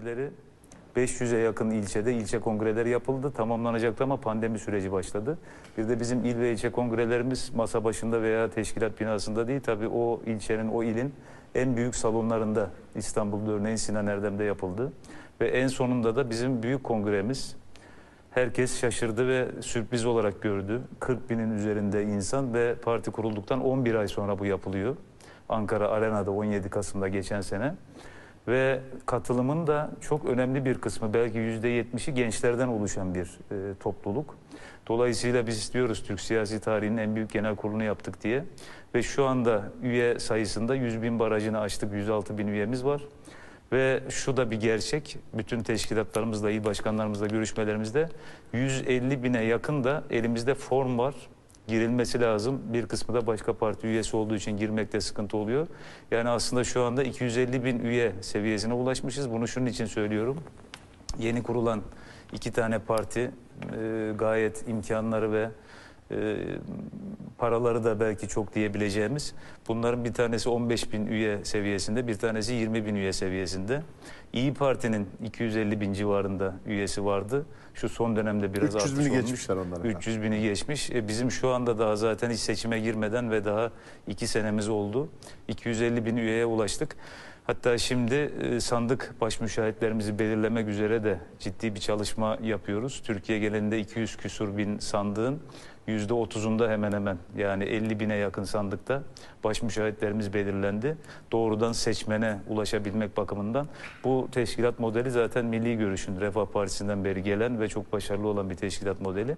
kongreleri 500'e yakın ilçede ilçe kongreleri yapıldı. Tamamlanacaktı ama pandemi süreci başladı. Bir de bizim il ve ilçe kongrelerimiz masa başında veya teşkilat binasında değil. Tabii o ilçenin, o ilin en büyük salonlarında İstanbul'da örneğin Sinan Erdem'de yapıldı. Ve en sonunda da bizim büyük kongremiz herkes şaşırdı ve sürpriz olarak gördü. 40 binin üzerinde insan ve parti kurulduktan 11 ay sonra bu yapılıyor. Ankara Arena'da 17 Kasım'da geçen sene. Ve katılımın da çok önemli bir kısmı belki %70'i gençlerden oluşan bir e, topluluk. Dolayısıyla biz istiyoruz Türk siyasi tarihinin en büyük genel kurulunu yaptık diye. Ve şu anda üye sayısında 100 bin barajını aştık, 106 bin üyemiz var. Ve şu da bir gerçek, bütün teşkilatlarımızla, il başkanlarımızla görüşmelerimizde 150 bine yakın da elimizde form var. Girilmesi lazım. Bir kısmı da başka parti üyesi olduğu için girmekte sıkıntı oluyor. Yani aslında şu anda 250 bin üye seviyesine ulaşmışız. Bunu şunun için söylüyorum. Yeni kurulan iki tane parti e, gayet imkanları ve e, paraları da belki çok diyebileceğimiz. Bunların bir tanesi 15 bin üye seviyesinde, bir tanesi 20 bin üye seviyesinde. İyi Parti'nin 250 bin civarında üyesi vardı. Şu son dönemde biraz 300 bini artış olmuş. geçmişler onlar efendim. 300 bini geçmiş. E, bizim şu anda daha zaten hiç seçime girmeden ve daha iki senemiz oldu. 250 bin üyeye ulaştık. Hatta şimdi e, sandık baş müşahitlerimizi belirlemek üzere de ciddi bir çalışma yapıyoruz. Türkiye genelinde 200 küsur bin sandığın %30'unda hemen hemen yani 50 bine yakın sandıkta baş müşahitlerimiz belirlendi. Doğrudan seçmene ulaşabilmek bakımından bu teşkilat modeli zaten milli görüşün Refah Partisi'nden beri gelen ve çok başarılı olan bir teşkilat modeli.